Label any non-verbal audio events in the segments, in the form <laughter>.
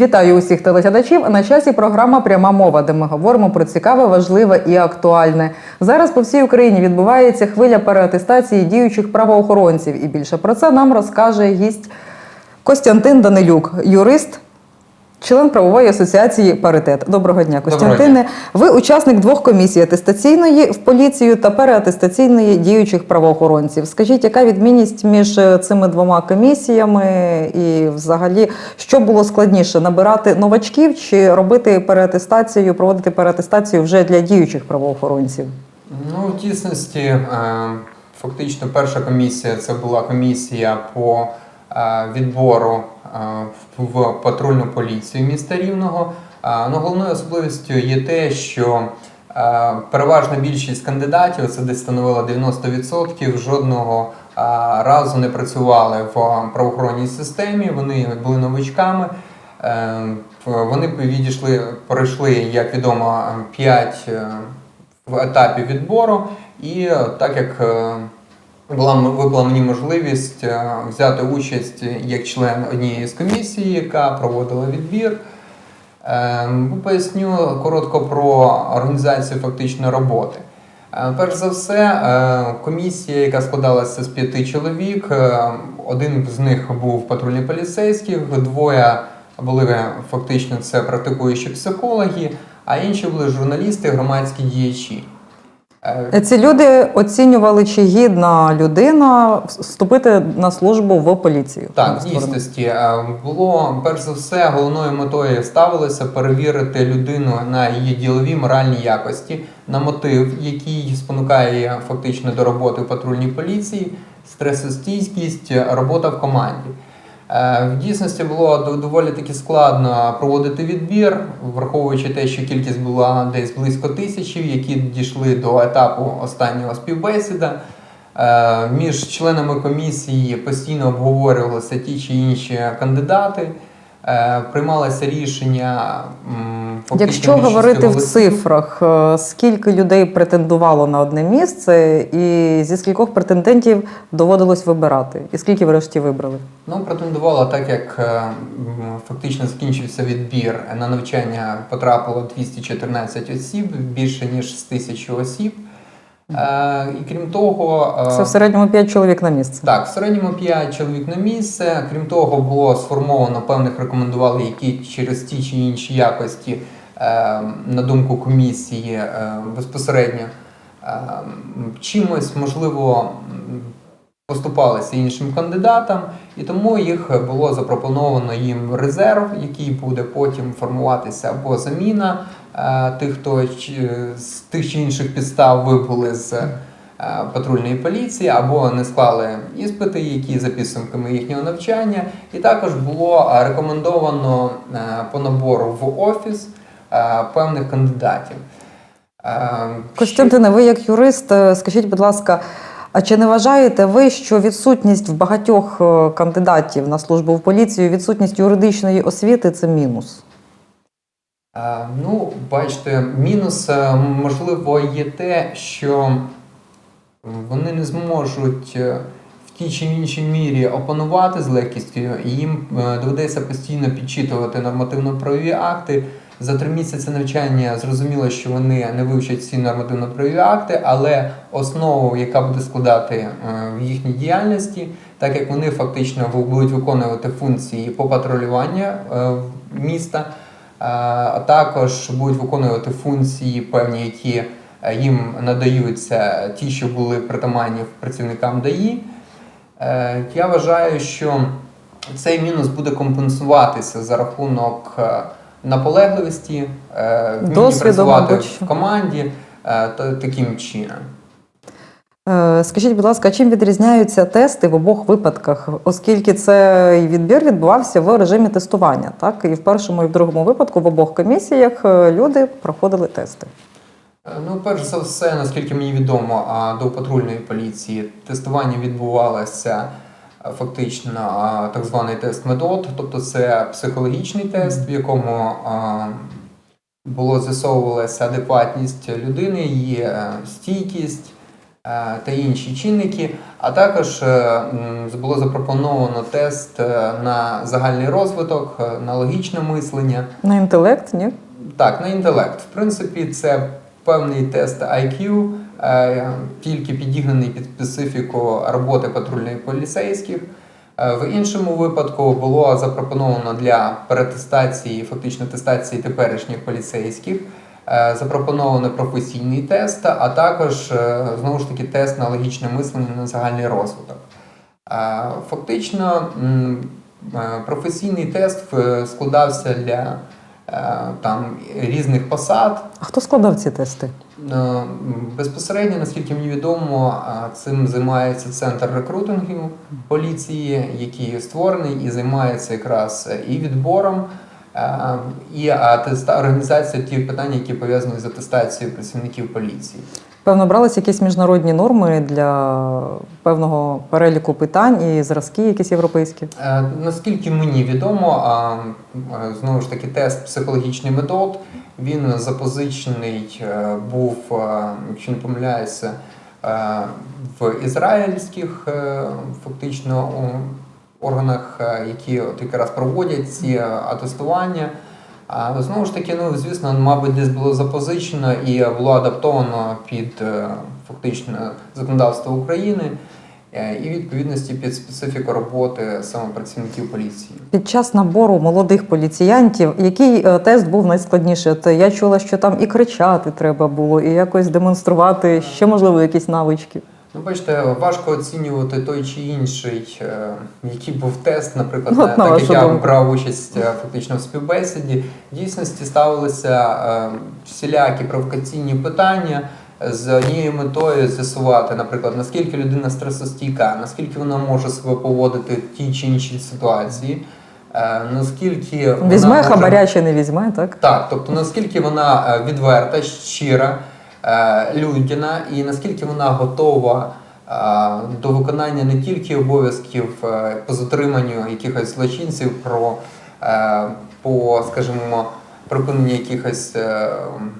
Вітаю усіх телеглядачів. На часі програма Пряма мова, де ми говоримо про цікаве, важливе і актуальне. Зараз по всій Україні відбувається хвиля переатестації діючих правоохоронців. І більше про це нам розкаже гість Костянтин Данилюк, юрист. Член правової асоціації Паритет. Доброго дня, Костянтине. Ви учасник двох комісій атестаційної в поліцію та переатестаційної діючих правоохоронців. Скажіть, яка відмінність між е, цими двома комісіями, і взагалі що було складніше набирати новачків чи робити переатестацію, проводити переатестацію вже для діючих правоохоронців? Ну, в дійсності, е, фактично, перша комісія це була комісія по відбору е, в патрульну поліцію міста Рівного. Е, Ну, головною особливістю є те, що е, переважна більшість кандидатів, це десь становило 90%, жодного е, разу не працювали в правоохоронній системі, вони були новачками. Е, Вони відійшли, пройшли, як відомо, 5 в етапі відбору, і е, так як е, випала мені можливість е, взяти участь як член однієї з комісій, яка проводила відбір. Е, Поясню коротко про організацію фактичної роботи. Е, Перш за все, комісія, яка складалася з п'яти чоловік, один з них був патрульний поліцейський, двоє були фактично це практикуючі психологи, а інші були журналісти, громадські діячі. Е, Ці люди оцінювали, чи гідна людина вступити на службу в поліцію. Так, дійсності е, було перш за все головною метою ставилося перевірити людину на її ділові моральні якості, на мотив, який спонукає фактично до роботи в патрульній поліції, стресостійкість, робота в команді. Е, В дійсності було доволі таки складно проводити відбір, враховуючи те, що кількість була десь близько тисячі, які дійшли до етапу останнього співбесіда. Е, Між членами комісії постійно обговорювалися ті чи інші кандидати, приймалося рішення. Якщо говорити в цифрах, е, скільки людей претендувало на одне місце, і зі скількох претендентів доводилось вибирати, і скільки врешті вибрали? Ну, претендувало так, як е, фактично закінчився відбір. На навчання потрапило 214 осіб, більше ніж з тисячі осіб. Е, І крім того, е, Це в середньому 5 чоловік на місце. Так, в середньому 5 чоловік на місце. Крім того, було сформовано певних рекомендували, які через ті чи інші якості, е, на думку комісії, безпосередньо чимось можливо поступалися іншим кандидатам, і тому їх було запропоновано їм резерв, який буде потім формуватися або заміна тих, хто з тих чи інших підстав вибули з е, патрульної поліції або не склали іспити, які за підсумками їхнього навчання. І також було е, рекомендовано е, по набору в офіс певних кандидатів. Костянтине, ви як юрист, скажіть, будь ласка, а чи не вважаєте ви, що відсутність в багатьох кандидатів на службу в поліцію, відсутність юридичної освіти це мінус? Е, Ну, бачите, мінус е, можливо є те, що вони не зможуть е, в тій чи іншій мірі опанувати з легкістю, і їм доведеться постійно підчитувати нормативно-правові акти. За три місяці навчання зрозуміло, що вони не вивчать ці нормативно-правові акти, але основу, яка буде складати в їхній діяльності, так як вони фактично будуть виконувати функції по патрулюванню міста, а також будуть виконувати функції певні, які е, їм надаються, ті, що були притаманні працівникам ДАІ. Е, Я вважаю, що цей мінус буде компенсуватися за рахунок е, наполегливості, вміння працювати мабуть, в команді таким чином. Е, Скажіть, будь ласка, чим відрізняються тести в обох випадках, оскільки цей відбір відбувався в режимі тестування, так? І в першому і в другому випадку в обох комісіях е, люди проходили тести. Е, Ну, перш за все, наскільки мені відомо, до патрульної поліції тестування відбувалося фактично так званий тест медот, тобто це психологічний тест, в якому було з'ясовувалася адекватність людини, її стійкість, та інші чинники. А також е, було запропоновано тест е, на загальний розвиток, е, на логічне мислення. На інтелект, ні? Так, на інтелект. В принципі, це певний тест IQ, е, тільки підігнаний під специфіку роботи патрульних поліцейських. Е, В іншому випадку було запропоновано для перетестації, фактично тестації теперішніх поліцейських. Е, Запропоновано професійний тест, а також е, знову ж таки тест на логічне мислення на загальний розвиток. Е, Фактично, професійний тест складався для там різних посад. А хто складав ці тести? Безпосередньо, наскільки мені відомо, цим займається центр рекрутингу поліції, який створений і займається якраз і відбором, і атеста- організацією ті питання, які пов'язані з атестацією працівників поліції. Певно, бралися якісь міжнародні норми для певного переліку питань і зразки, якісь європейські. Е, Наскільки мені відомо, а, е, знову ж таки, тест психологічний метод. Він запозичений е, був, е, якщо не помиляюся, е, в ізраїльських е, фактично органах, е, які от якраз проводять ці е, атестування. Знову ж таки, ну звісно, мабуть, десь було запозичено і було адаптовано під е, фактично законодавство України і відповідності під специфіку роботи саме працівників поліції. Під час набору молодих поліціянтів, який тест був найскладніший? От я чула, що там і кричати треба було, і якось демонструвати ще можливо якісь навички. Ну, бачите, важко оцінювати той чи інший, е, який був тест, наприклад, Ну, от на так як я брав участь е, фактично в співбесіді. В дійсності ставилися е, всілякі провокаційні питання з однією метою з'ясувати, наприклад, наскільки людина стресостійка, наскільки вона може себе поводити в тій чи іншій ситуації, наскільки Візьме може... хабаря чи не візьме, так? Так, тобто наскільки вона відверта, щира, е, людяна, і наскільки вона готова е, до виконання не тільки обов'язків е, по затриманню якихось злочинців, про по, скажімо, припинення якихось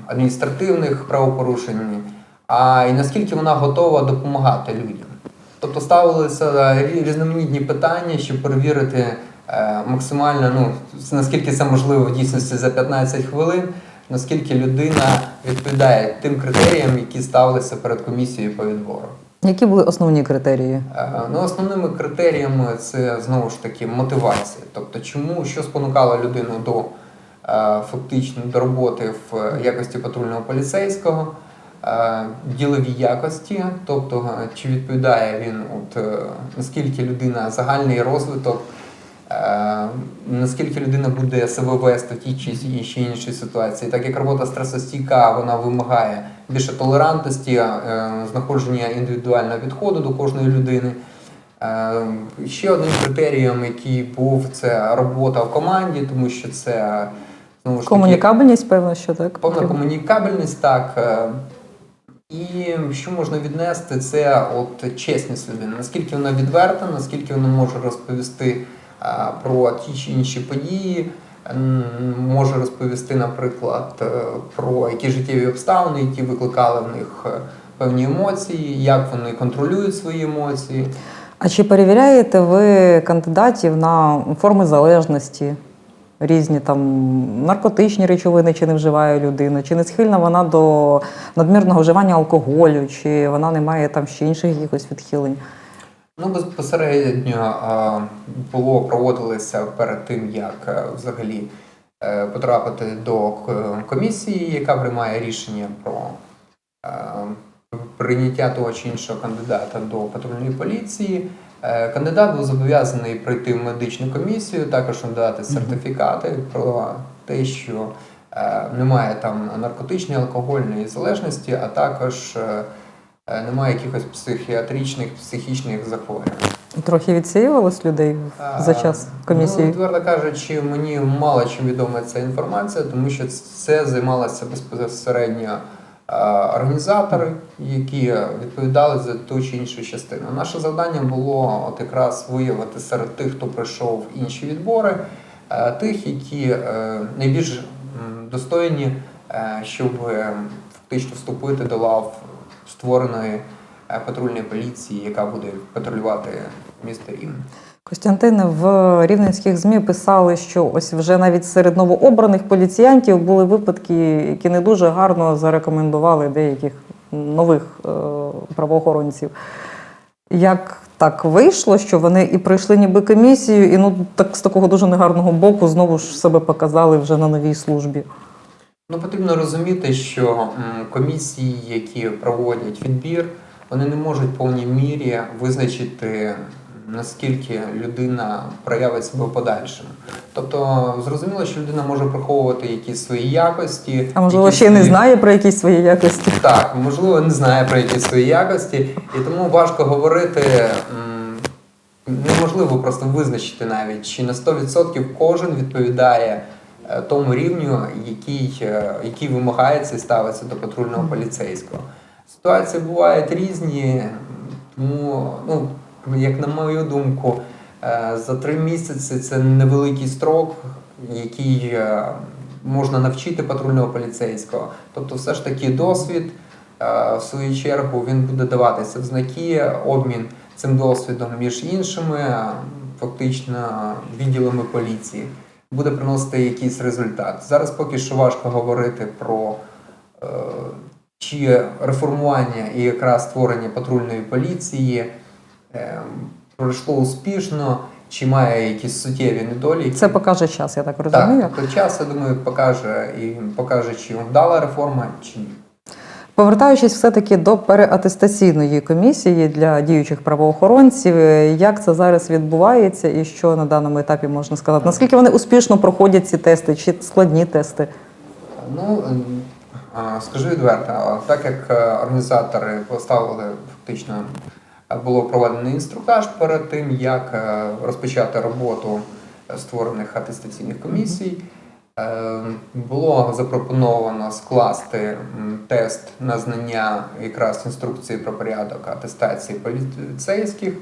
адміністративних правопорушень, а й наскільки вона готова допомагати людям. Тобто ставилися різноманітні питання, щоб перевірити максимально, ну наскільки це можливо в дійсності за 15 хвилин, наскільки людина відповідає тим критеріям, які ставилися перед комісією по відбору. Які були основні критерії? Е, Ну, основними критеріями це знову ж таки мотивація. Тобто, чому що спонукало людину до е, фактично до роботи в якості патрульного поліцейського, е, ділові якості, тобто е, чи відповідає він, от е, наскільки людина загальний розвиток. Е, Наскільки людина буде себе вести в тій чи іншій іншій ситуації, так як робота стресостійка, вона вимагає більше толерантності, е, знаходження індивідуального підходу до кожної людини. Е, Ще одним критерієм, який був, це робота в команді, тому що це знову ж Комунікабельність, певно, що так. повна комунікабельність, так. І що можна віднести, це от чесність людини. Наскільки вона відверта, наскільки вона може розповісти про ті чи інші події, може розповісти, наприклад, е, про які життєві обставини, які викликали в них е, певні емоції, як вони контролюють свої емоції. А чи перевіряєте ви кандидатів на форми залежності? Різні там наркотичні речовини, чи не вживає людина, чи не схильна вона до надмірного вживання алкоголю, чи вона не має там ще інших якихось відхилень? Ну, безпосередньо е, було проводилося перед тим, як е, взагалі е, потрапити до комісії, яка приймає рішення про е, прийняття того чи іншого кандидата до патрульної поліції. Е, Кандидат був зобов'язаний пройти медичну комісію, також надати сертифікати про те, що е, немає там наркотичної, алкогольної залежності, а також е, е, немає якихось психіатричних, психічних захворювань. Трохи відсіювалось людей за час Ну, комісії? відверто кажучи, мені мало чим відома ця інформація, тому що це займалися безпосередньо е, організатори, які відповідали за ту чи іншу частину. Наше завдання було от якраз виявити серед тих, хто пройшов інші відбори, е, тих, які е, найбільш достойні, е, щоб е, фактично вступити до лав створеної е, патрульної поліції, яка буде патрулювати місто Рівне. Костянтине, в рівненських ЗМІ писали, що ось вже навіть серед новообраних поліціянтів були випадки, які не дуже гарно зарекомендували деяких нових е, правоохоронців. Як так вийшло, що вони і пройшли ніби комісію, і ну так з такого дуже негарного боку знову ж себе показали вже на новій службі. Ну, потрібно розуміти, що комісії, які проводять відбір, вони не можуть в повній мірі визначити, наскільки людина проявить себе в подальшому. Тобто, зрозуміло, що людина може приховувати якісь свої якості. А можливо, ще не знає про якісь свої якості. Так, можливо, не знає про якісь свої якості, і тому важко говорити. Неможливо просто визначити навіть, чи на 100% кожен відповідає тому рівню, який, е, який вимагається і ставиться до патрульного поліцейського. Ситуації бувають різні, тому, ну, як на мою думку, е, за три місяці це невеликий строк, який е, можна навчити патрульного поліцейського. Тобто, все ж таки досвід, е, в свою чергу, він буде даватися в знаки, обмін цим досвідом між іншими, е, фактично, відділами поліції, буде приносити якийсь результат. Зараз поки що важко говорити про е, чи реформування і якраз створення патрульної поліції е, пройшло успішно, чи має якісь суттєві недоліки. Це покаже час, я так розумію. Так, то час, я думаю, покаже і покаже, чи вдала реформа, чи ні. Повертаючись все-таки до переатестаційної комісії для діючих правоохоронців, е, як це зараз відбувається і що на даному етапі можна сказати? Наскільки вони успішно проходять ці тести, чи складні тести? Ну, ем, скажу відверто, так як е, організатори поставили фактично, е, було проведено інструктаж перед тим, як е, розпочати роботу е, створених атестаційних комісій. Е, Було запропоновано скласти тест на знання якраз інструкції про порядок атестації поліцейських,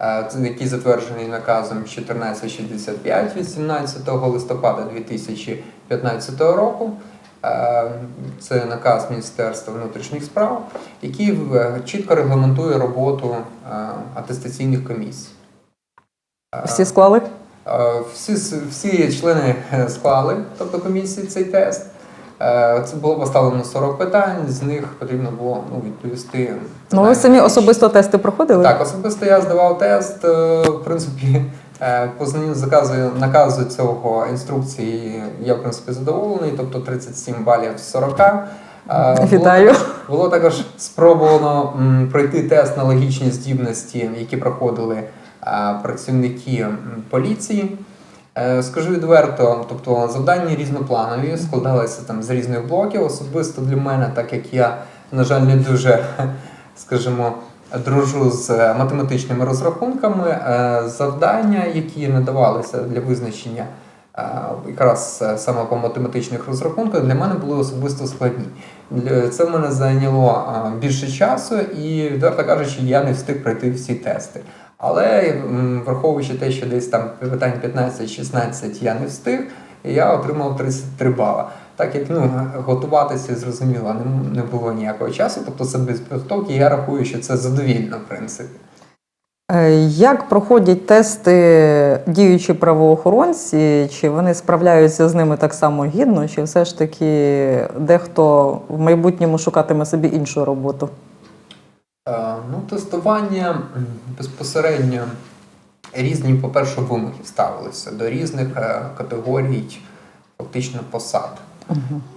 е, який затверджений наказом 1465 від 17 листопада 2015 року. Е, Це наказ Міністерства внутрішніх справ, який е, чітко регламентує роботу атестаційних комісій. Всі склали? Е, Всі, всі члени е, склали, тобто комісії, цей тест. Е, Це було поставлено 40 питань, з них потрібно було ну, відповісти. Ну, ви самі особисто тести проходили? Так, особисто я здавав тест. В принципі, по знанню заказу наказу цього інструкції я в принципі задоволений, тобто 37 балів з 40. Е, було також- Було також спробовано пройти тест на логічні здібності, які проходили працівники поліції. Е, Скажу відверто, тобто завдання різнопланові, складалися там з різних блоків. Особисто для мене, так як я, на жаль, не дуже, <laughs> скажімо, дружу з е, математичними розрахунками, е, завдання, які надавалися для визначення е, якраз е, саме по математичних розрахунках, для мене були особисто складні. Це в мене зайняло е, більше часу, і, відверто кажучи, я не встиг пройти всі тести. Але враховуючи те, що десь там питань 15-16 я не встиг, я отримав 33 бала. Так як ну, готуватися зрозуміло, не, було ніякого часу, тобто це без підготовки, я рахую, що це задовільно, в принципі. Е, Як проходять тести діючі правоохоронці? Чи вони справляються з ними так само гідно, чи все ж таки дехто в майбутньому шукатиме собі іншу роботу? Е, Ну, тестування безпосередньо різні, по-перше, вимоги ставилися до різних е, категорій фактично посад.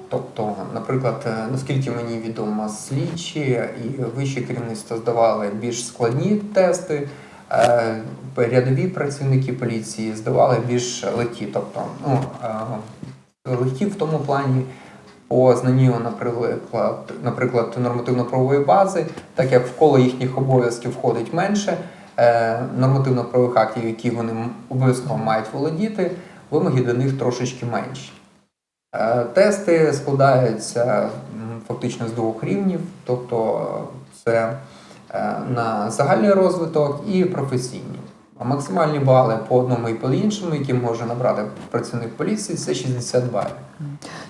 Тобто, наприклад, е, наскільки мені відомо, слідчі і вище керівництво здавали більш складні тести, рядові працівники поліції здавали більш легкі. Тобто, ну, легкі в тому плані по знанню, наприклад, наприклад, нормативно-правової бази, так як в коло їхніх обов'язків входить менше е, нормативно-правових актів, які вони обов'язково мають володіти, вимоги до них трошечки менші. Е, Тести складаються фактично з двох рівнів, тобто це е, на загальний розвиток і професійні. Максимальні бали по одному і по іншому, які може набрати працівник поліції, це 60 балів.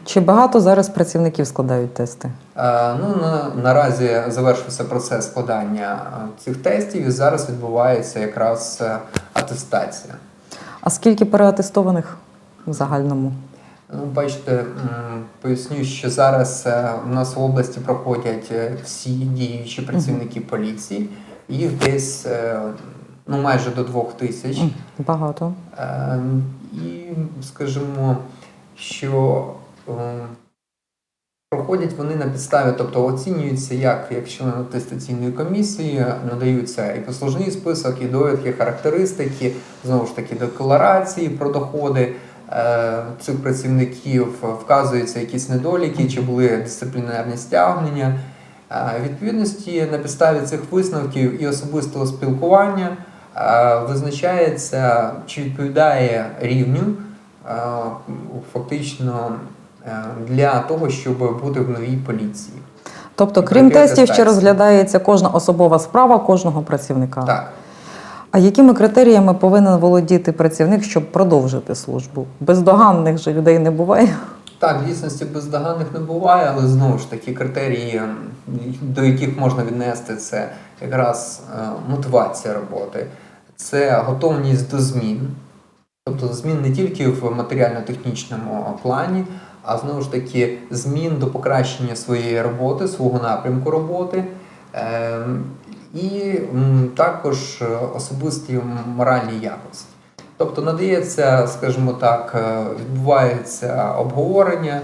Чи багато зараз працівників складають тести? Е, Ну, на, наразі завершився процес складання е, цих тестів, і зараз відбувається якраз е, атестація. А скільки переатестованих в загальному? Ну, бачите, поясню, що зараз е, в нас в області проходять всі діючі працівники поліції. Їх десь ну, майже до двох тисяч. Багато. Е, І скажімо, що е, проходять вони на підставі, тобто оцінюються як, як члени атестаційної комісії, надаються і послужний список, і довідки, характеристики, знову ж таки, декларації про доходи. е, Цих працівників вказуються якісь недоліки, чи були дисциплінарні стягнення. Е, Відповідності на підставі цих висновків і особистого спілкування визначається, чи відповідає рівню фактично е, для того, щоб бути в новій поліції. Тобто, крім тестів, ще розглядається кожна особова справа кожного працівника. Так. А якими критеріями повинен володіти працівник, щоб продовжити службу? Бездоганних же людей не буває. Так, в дійсності бездоганних не буває, але знову ж таки критерії, до яких можна віднести, це якраз е, мотивація роботи, це готовність до змін, тобто змін не тільки в матеріально-технічному плані, а знову ж таки змін до покращення своєї роботи, свого напрямку роботи. Е, І також особисті моральні якості. Тобто надається, скажімо так, е, відбувається обговорення,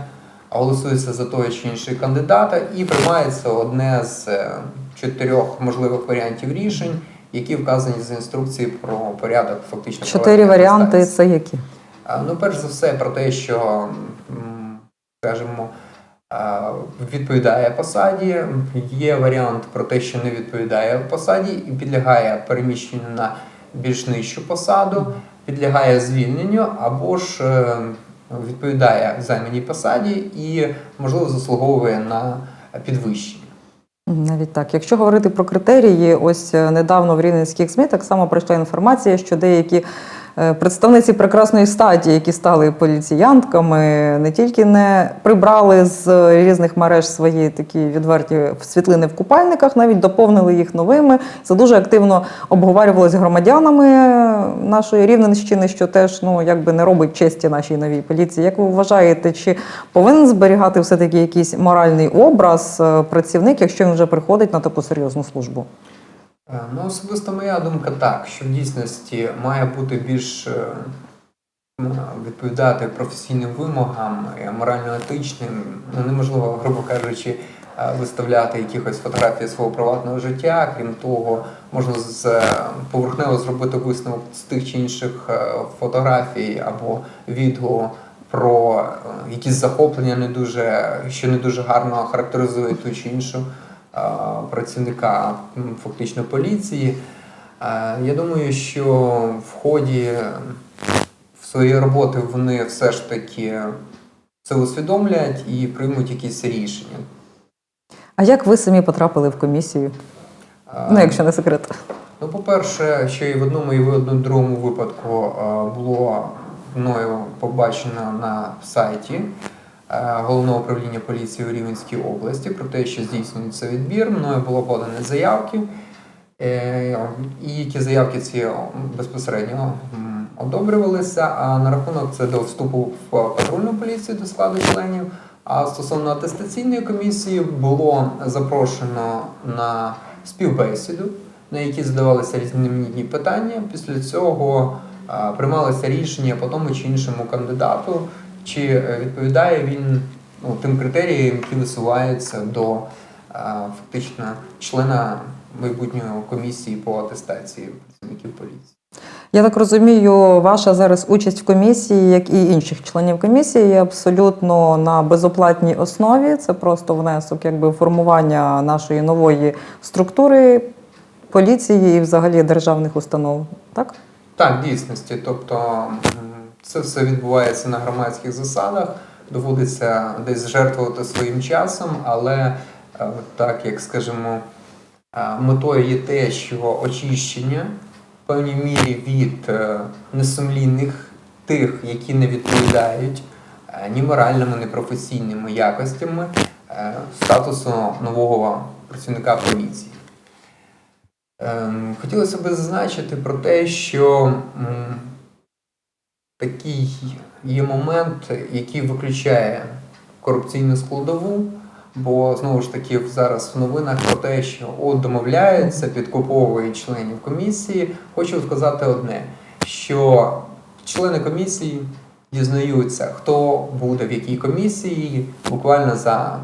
голосується за того чи іншого кандидата, і приймається одне з е, чотирьох можливих варіантів рішень, які вказані з інструкції про порядок фактично. Чотири варіанти це які? Ну, перш за все, про те, що, скажімо, відповідає посаді. Є варіант про те, що не відповідає посаді і підлягає переміщенню на більш нижчу посаду, підлягає звільненню або ж е, відповідає займаній посаді і, можливо, заслуговує на підвищення. Навіть так. Якщо говорити про критерії, ось е, недавно в Рівненських ЗМІ так само пройшла інформація, що деякі представниці прекрасної статі, які стали поліціянтками, не тільки не прибрали з різних мереж свої такі відверті світлини в купальниках, навіть доповнили їх новими. Це дуже активно обговорювалося громадянами нашої Рівненщини, що теж ну якби не робить честі нашій новій поліції. Як ви вважаєте, чи повинен зберігати все таки якийсь моральний образ е, працівник, якщо він вже приходить на таку серйозну службу? Е, Ну, особисто моя думка так, що в дійсності має бути більш е, відповідати професійним вимогам, е, морально-етичним. Ну, неможливо, грубо кажучи, виставляти якихось фотографій свого приватного життя. Крім того, можна з поверхнево зробити висновок з тих чи інших фотографій або відео про якісь захоплення не дуже, що не дуже гарно характеризує ту чи іншу працівника фактично поліції. Е, Я думаю, що в ході своєї роботи вони все ж таки це усвідомлять і приймуть якісь рішення. А як ви самі потрапили в комісію? Е, Ну, якщо не секрет. Ну, по-перше, що і в одному, і в одному другому випадку е, було мною побачено на сайті е, Головного управління поліції у Рівненській області про те, що здійснюється відбір. Мною було подано заявки, е, і ті заявки ці безпосередньо одобрювалися. А на рахунок це до вступу в патрульну поліцію до складу членів. А стосовно атестаційної комісії було запрошено на співбесіду на які задавалися різноманітні питання. Після цього а, приймалося рішення по тому чи іншому кандидату, чи е, відповідає він ну, тим критеріям, які висуваються до фактично члена майбутньої комісії по атестації працівників поліції. Я так розумію, ваша зараз участь в комісії, як і інших членів комісії, є абсолютно на безоплатній основі. Це просто внесок, якби формування нашої нової структури поліції і взагалі державних установ. Так? Так, дійсності. Тобто це все відбувається на громадських засадах, доводиться десь жертвувати своїм часом, але е, так як скажімо, е, метою є те, що очищення в певній мірі від е, несумлінних тих, які не відповідають ні моральними, ні професійними якостями статусу нового працівника поліції. Ем, Хотілося б зазначити про те, що такий є момент, який виключає корупційну складову. Бо знову ж таки зараз в новинах про те, що от домовляються, підкуповують членів комісії. Хочу сказати одне: що члени комісії дізнаються, хто буде в якій комісії, буквально за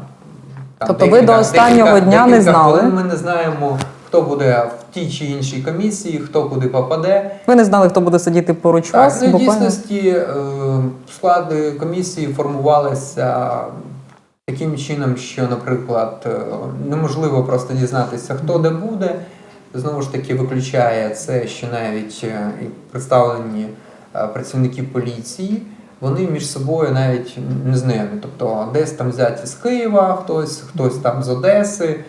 там, Тобто ви до останнього дня не знали? Ми не знаємо, хто буде в тій чи іншій комісії, хто куди попаде. Ви не знали, хто буде сидіти поруч Так, вас? ну, в дійсності е, склади комісії формувалися таким чином, що, наприклад, е, неможливо просто дізнатися, хто де буде. Знову ж таки, виключає це, що навіть е, представлені працівники поліції. Вони між собою навіть не знайомі. Тобто десь там взяті з Києва, хтось, хтось там з Одеси,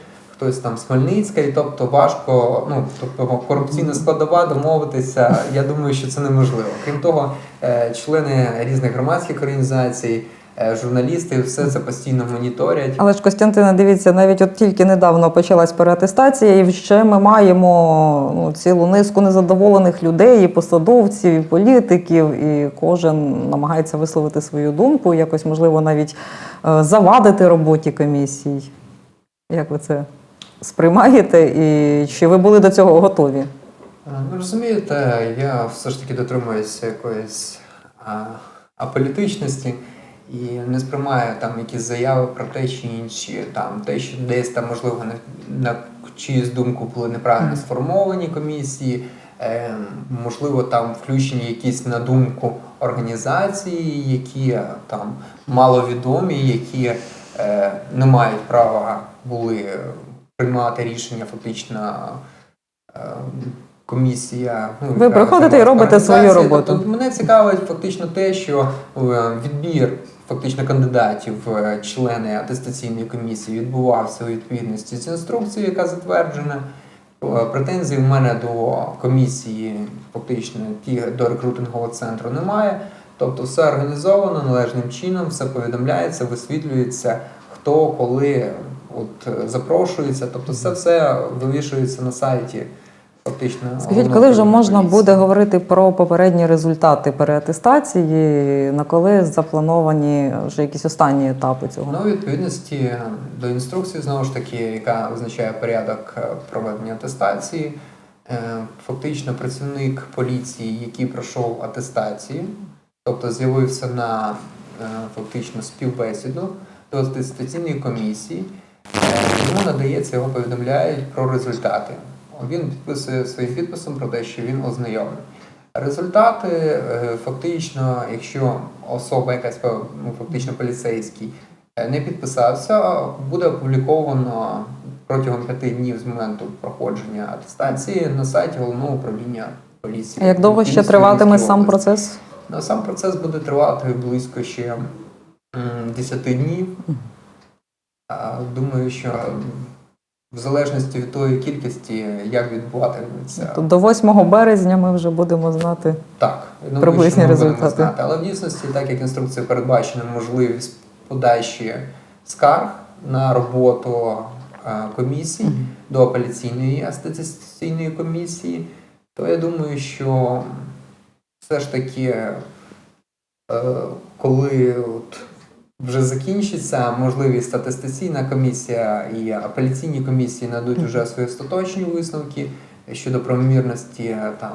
хтось там з Хмельницька, і тобто важко, ну тобто корупційна складова домовитися. Я думаю, що це неможливо. Крім того, е, члени різних громадських організацій, е, журналісти, все це постійно моніторять. Але ж Костянтина, дивіться, навіть от тільки недавно почалась переатестація, і ще ми маємо ну, цілу низку незадоволених людей, і посадовців, і політиків, і кожен намагається висловити свою думку, якось можливо навіть е, завадити роботі комісій. Як ви це сприймаєте? І чи ви були до цього готові? Е, Ну, розумієте, я все ж таки дотримуюся якоїсь а, аполітичності і не сприймаю там якісь заяви про те чи інші, там те, що десь там, можливо, на, на чиюсь думку були неправильно сформовані комісії. Е, можливо, там включені якісь на думку організації, які е, там маловідомі, які е, не мають права були приймати рішення фактично е, комісія. Ну, Ви приходите і робите свою роботу. Тобто мене цікавить фактично те, що е, відбір фактично кандидатів в члени атестаційної комісії відбувався у відповідності з інструкцією, яка затверджена. Е, Претензій в мене до комісії, фактично ті до рекрутингового центру немає. Тобто все організовано належним чином, все повідомляється, висвітлюється, хто коли от е, запрошується. Тобто, все все вивішується на сайті. Фактично, Скажіть, коли вже можна поліції. буде говорити про попередні результати переатестації, на коли заплановані вже якісь останні етапи цього? Ну, відповідності до інструкції, знову ж таки, яка визначає порядок е, проведення атестації, е, фактично працівник поліції, який пройшов атестацію, тобто з'явився на фактично співбесіду до атестаційної комісії, йому надається, його повідомляють про результати. Він підписує своїм підписом про те, що він ознайомлений. Результати е, фактично, якщо особа якась ну, фактично поліцейський е, не підписався, буде опубліковано протягом п'яти днів з моменту проходження атестації на сайті головного управління поліції. А Як довго ще триватиме сам процес? Ну, сам процес буде тривати близько ще м, 10 днів. Думаю, що в залежності від тої кількості, як відбуватиметься То до 8 березня ми вже будемо знати. так, думаю, Приблизні результати. знати. Але в дійсності, так як інструкція передбачена можливість подачі скарг на роботу е, комісій до апеляційної астатистичної комісії, то я думаю, що все ж таки, е, коли от вже закінчиться можливість атестаційна комісія і апеляційні комісії надуть вже свої остаточні висновки щодо правомірності е, там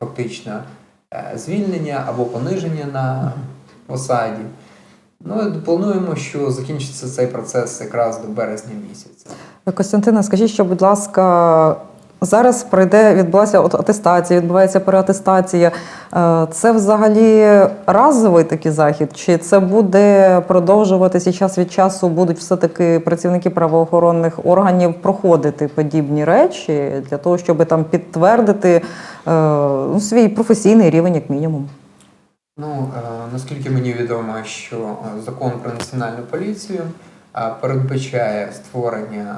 фактично е, звільнення або пониження на посаді. Ну, плануємо, що закінчиться цей процес якраз до березня місяця. Костянтина, скажіть, що, будь ласка, зараз пройде, відбулася атестація, відбувається переатестація. Е, Це взагалі разовий такий захід? Чи це буде продовжуватися час від часу будуть все-таки працівники правоохоронних органів проходити подібні речі для того, щоб там підтвердити е, ну, свій професійний рівень, як мінімум? Ну, е, наскільки мені відомо, що закон про національну поліцію передбачає створення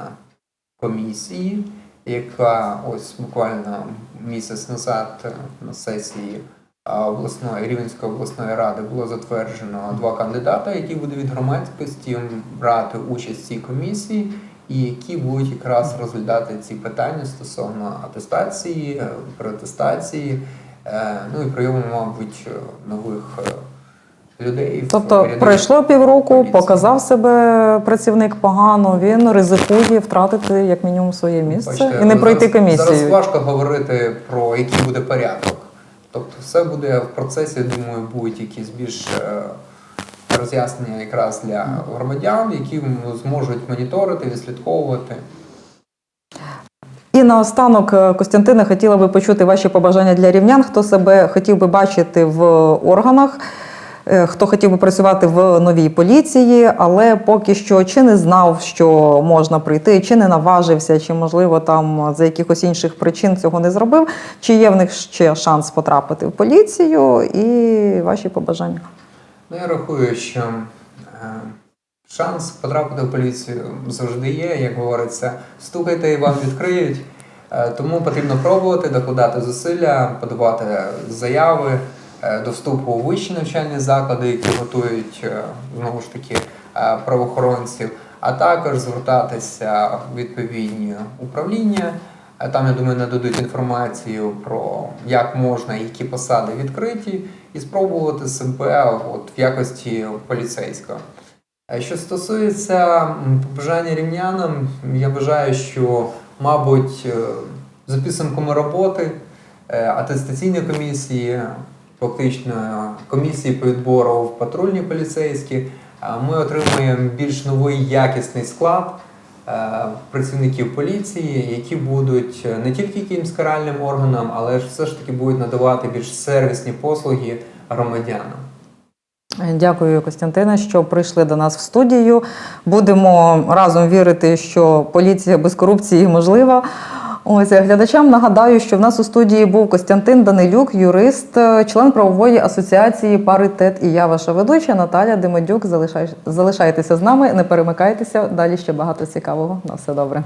комісії, яка ось буквально місяць назад на сесії обласної Рівненської обласної ради було затверджено два кандидата, які будуть від громадськості брати участь в цій комісії, і які будуть якраз розглядати ці питання стосовно атестації, переатестації, е, ну і прийому, мабуть, нових е, людей. Тобто пройшло півроку, показав себе працівник погано. Він ризикує втратити як мінімум своє місце Бачите, і не пройти зараз, комісію. Зараз важко говорити про який буде порядок. Тобто, все буде в процесі, думаю, будуть якісь більш е, роз'яснення якраз для громадян, які зможуть моніторити, відслідковувати. І наостанок, е, Костянтине, хотіла би почути ваші побажання для рівнян, хто себе хотів би бачити в органах, хто хотів би працювати в новій поліції, але поки що чи не знав, що можна прийти, чи не наважився, чи можливо там за якихось інших причин цього не зробив. Чи є в них ще шанс потрапити в поліцію і ваші побажання? Ну, я рахую, що е, шанс потрапити в поліцію завжди є, як говориться, стукайте і вам відкриють. Е, Тому потрібно пробувати, докладати зусилля, подавати заяви е, до вступу у вищі навчальні заклади, які готують е, знову ж таки е, правоохоронців, а також звертатися в відповідні управління. Е, Там, я думаю, нададуть інформацію про як можна, які посади відкриті, і спробувати себе от, в якості поліцейського. Е, Що стосується побажання рівнянам, я вважаю, що, мабуть, е, за підсумками роботи е, атестаційної комісії, фактично комісії по відбору в патрульні поліцейські, е, ми отримаємо більш новий якісний склад е, працівників поліції, які будуть е, не тільки якимсь каральним органам, але ж все ж таки будуть надавати більш сервісні послуги громадянам. Дякую, Костянтине, що прийшли до нас в студію. Будемо разом вірити, що поліція без корупції можлива. Ось глядачам нагадаю, що в нас у студії був Костянтин Данилюк, юрист, е, член правової асоціації Паритет. І я, ваша ведуча Наталя Демедюк. Залишай- Залишайтеся з нами, не перемикайтеся. Далі ще багато цікавого. На все добре.